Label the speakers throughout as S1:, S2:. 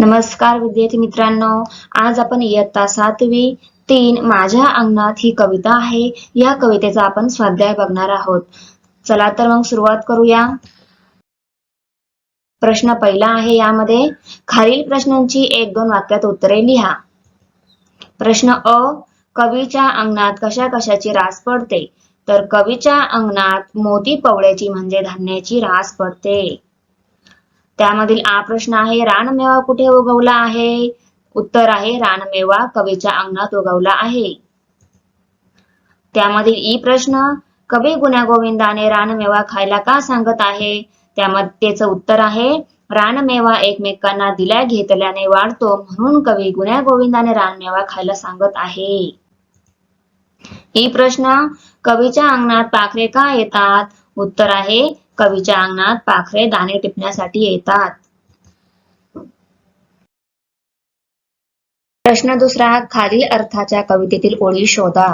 S1: नमस्कार विद्यार्थी मित्रांनो आज आपण इयत्ता सातवी तीन माझ्या अंगणात ही कविता आहे. या कवितेचा आपण स्वाध्याय बघणार आहोत. चला तर मग सुरुवात करूया. प्रश्न पहिला आहे यामध्ये खालील प्रश्नांची एक दोन वाक्यात उत्तरे लिहा. प्रश्न अ कवीच्या अंगणात कशा कशाची रास पडते? तर कवीच्या अंगणात मोती पवळ्याची म्हणजे धान्याची रास पडते. त्यामधील आ प्रश्न आहे रानमेवा कुठे उगवला आहे? उत्तर आहे रानमेवा कवीच्या अंगणात उगवला आहे. त्यामधील ई प्रश्न कवी गुण्या गोविंदाने रानमेवा खायला का सांगत आहे? त्यामध्ये त्याचं उत्तर आहे रानमेवा एकमेकांना दिल्या घेतल्याने वाढतो म्हणून कवी गुण्या गोविंदाने रानमेवा खायला सांगत आहे. ई प्रश्न कवीच्या अंगणात पाखरे का येतात? उत्तर आहे कवीच्या अंगणात पाखरे दाणे टिपण्यासाठी येतात. प्रश्न दुसरा खालील अर्थाच्या कवितेतील ओळी शोधा.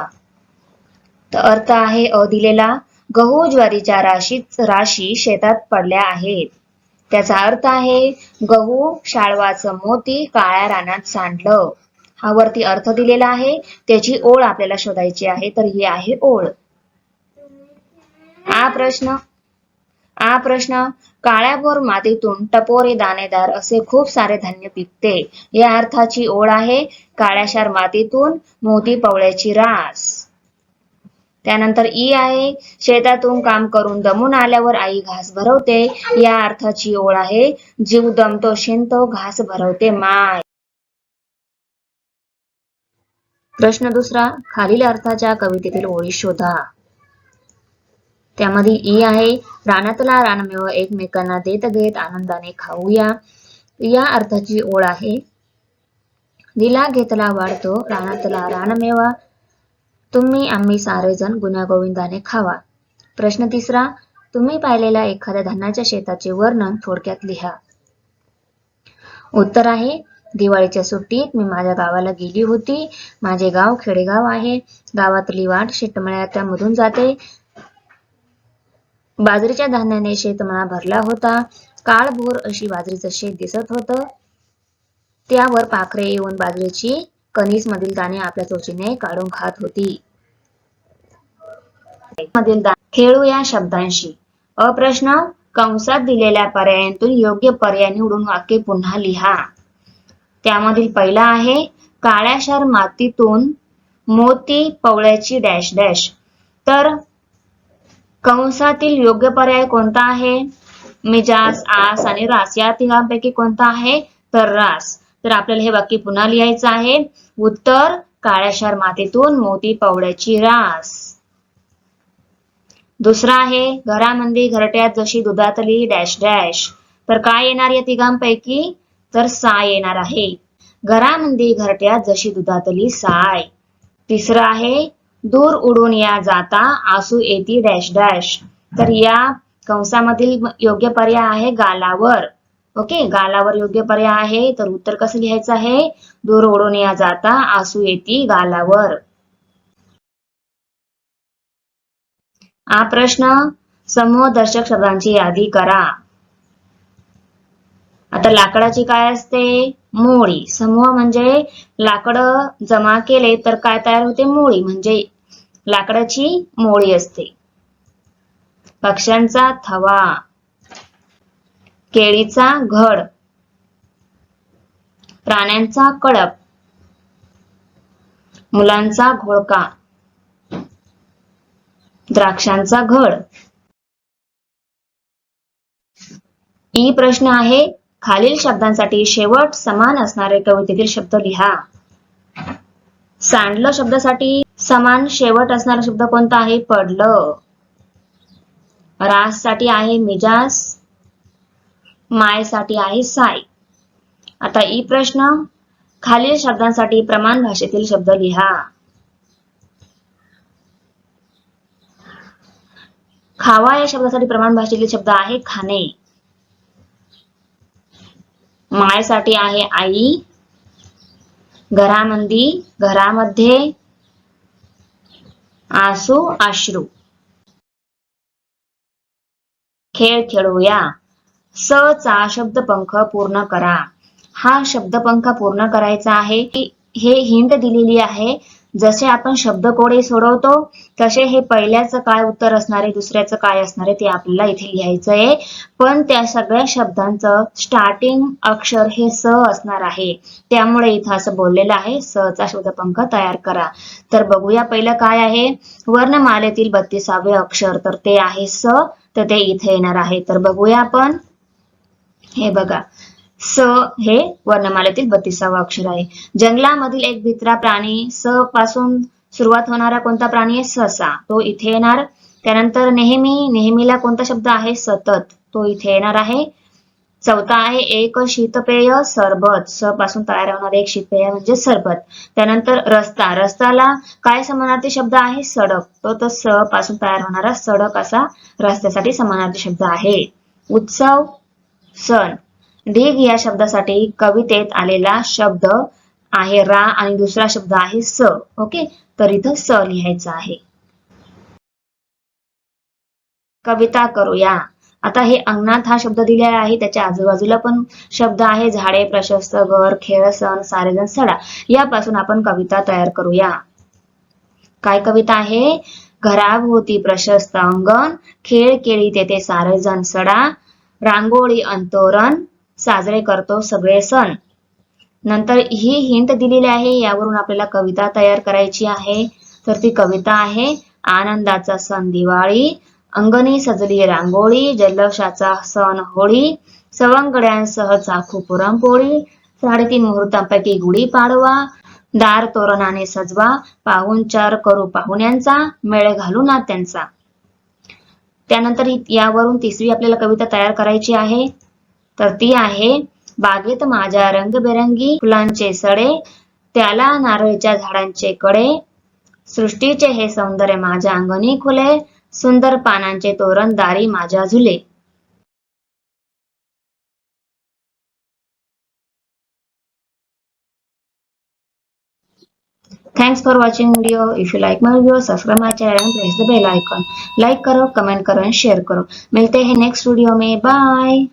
S1: तर अर्थ आहे अ दिलेला गहू ज्वारीच्या राशीत राशी शेतात पडल्या आहेत. त्याचा अर्थ आहे गहू शाळवाचं मोती काळ्या रानात सांडलं. हा वरती अर्थ दिलेला आहे त्याची ओळ आपल्याला शोधायची आहे तर ही आहे ओळ. हा प्रश्न हा प्रश्न काळ्याभोर मातीतून टपोरे दाणेदार असे खूप सारे धान्य पिकते. या अर्थाची ओळ आहे काळ्याशार मातीतून मोती पवळ्याची रास. त्यानंतर ई आहे शेतातून काम करून दमून आल्यावर आई घास भरवते. या अर्थाची ओळ आहे जीव दमतो शिंतो घास भरवते माय. प्रश्न दुसरा खालील अर्थाच्या कवितेतील ओळी शोधा. त्यामध्ये ई आहे रानातला रानमेव एकमेकांना देत घेत आनंदाने खाऊया. या अर्थाची ओळ आहे. दिला घेतला वाढतो रानातला रानमेवा. तुम्ही आम्ही सारेजण गुन्ह्या गोविंदाने खावा. प्रश्न तिसरा तुम्ही पाहिलेल्या एखाद्या धान्याच्या शेताचे वर्णन थोडक्यात लिहा. उत्तर आहे दिवाळीच्या सुट्टीत मी माझ्या गावाला गेली होती. माझे गाव खेडेगाव आहे. गावातली वाट शेतमळ्यामधून जाते. बाजरीच्या धान्याने शेतमळा भरला होता. काळभोर अशी बाजरीचं शेत दिसत होतं. त्यावर पाखरे येऊन बाजरीची कणीस मधील दाणे आपल्या चोचीने काढून खात होती. मधील खेळू या शब्दांशी. अप्रश्न कंसात दिलेल्या पर्यायांतून योग्य पर्याय निवडून वाक्य पुन्हा लिहा. त्यामधील पहिला आहे काळ्याशार मातीतून मोती पवळ्याची डॅश डॅश. तर कंसातील योग्य पर्याय कोणता आहे? मिजास आस आणि रास या तिघांपैकी कोणता आहे? तर रास. तर आपल्याला हे वाक्य पुन्हा लिहायचं आहे. उत्तर काळ्याशार मातीतून मोती पावड्याची रास. दुसरा आहे घरामध्ये घरट्यात जशी दुधातली डॅश डॅश. तर काय येणार या तिघांपैकी? तर साय येणार आहे. घरामध्ये घरट्यात जशी दुधातली साय. तिसरं आहे दूर उडून या जाता आसू येती डॅश डॅश तर या कंसामधील योग्य पर्याय आहे गालावर. ओके गालावर योग्य पर्याय आहे. तर उत्तर कसं लिहायचं आहे? दूर उडून या जाता आसू येती गालावर. हा प्रश्न समूह दर्शक शब्दांची यादी करा. आता लाकडाची काय असते? मोळी. समूह म्हणजे लाकडं जमा केले तर काय तयार होते? मोळी. म्हणजे लाकडाची मोळी असते. पक्ष्यांचा थवा केळीचा घड प्राण्यांचा कळप मुलांचा घोळका द्राक्षांचा घड. ई प्रश्न आहे खालील शब्दांसाठी शेवट समान असणारे कवितेतील शब्द लिहा. सांडलं शब्दासाठी समान शेवट असणारा शब्द कोणता आहे? पडलं. राससाठी आहे मिजास मायसाठी आहे साय आता ई प्रश्न खालील शब्दांसाठी प्रमाण भाषेतील शब्द लिहा. खावा या शब्दासाठी प्रमाण भाषेतील शब्द आहे खाणे. मायसाठी आहे आई घरामंदी घरामध्ये आसू आश्रू खेळ खेळूया. स चा शब्द पंख पूर्ण करा. हा शब्दपंख पूर्ण करायचा आहे. हे हिंट दिलेली आहे. जसे आपण शब्दकोडे सोडवतो तसे हे पहिल्याचं काय उत्तर असणार आहे दुसऱ्याचं काय असणार आहे ते आपल्याला इथे लिहायचं आहे. पण त्या सगळ्या शब्दांचं स्टार्टिंग अक्षर हे स असणार आहे. त्यामुळे इथं असं बोललेलं आहे स चा शब्दपंख तयार करा. तर बघूया पहिलं काय आहे. वर्णमालेतील बत्तीसावे अक्षर तर ते आहे स तर ते इथे येणार आहे. तर बघूया आपण. हे बघा. स हे वर्णमालेतील बत्तीसावा अक्षर आहे. जंगलामधील एक भित्रा प्राणी स पासून सुरुवात होणारा कोणता प्राणी आहे? ससा तो इथे येणार. त्यानंतर नेहमी नेहमीला कोणता शब्द आहे? सतत. तो इथे येणार आहे. चौथा आहे एक शीतपेय सरबत. स पासून तयार होणारे एक शीतपेय म्हणजे सरबत. त्यानंतर रस्ता. रस्त्याला काय समानार्थी शब्द आहे? सडक. तो तर स पासून तयार होणारा सडक असा रस्त्यासाठी समानार्थी शब्द आहे. उत्सव सण. ढीग या शब्दासाठी कवितेत आलेला शब्द आहे रा आणि दुसरा शब्द आहे स. ओके? तर इथं स लिहायचं आहे. कविता करूया. आता हे अंगणात हा शब्द दिलेला आहे. त्याच्या आजूबाजूला पण शब्द आहे. झाडे प्रशस्त घर खेळ सण सारेजण सडा. यापासून आपण कविता तयार करूया. काय कविता आहे? घराभोवती प्रशस्त अंगण खेळ केळी तेथे सारेजण सडा. रांगोळी अंतोरण साजरे करतो सगळे सण. नंतर ही हिंट दिलेली आहे यावरून आपल्याला कविता तयार करायची आहे. तर ती कविता आहे आनंदाचा सण दिवाळी अंगणी सजली रांगोळी जल्लोषाचा सण होळी सवंगड्यांसह चाखू पुरणपोळी साडेतीन मुहूर्तांपैकी गुढी पाडवा दार तोरणाने सजवा पाहुणचार करू पाहुण्यांचा मेळ घालू नात्यांचा त्यानंतर यावरून तिसरी आपल्याला कविता तयार करायची आहे. तर ती आहे बागेत माझ्या रंगबेरंगी फुलांचे सडे त्याला नारळीच्या झाडांचे कडे. सृष्टीचे हे सौंदर्य माझ्या अंगणी खुले सुंदर पानांचे तोरण दारी माझ्या झुले. Thanks for watching video if you like my video, subscribe my channel and press the bell icon. Like करो कमेंट करो एंड शेयर करो. मिलते हैं नेक्स्ट वीडियो में. बाय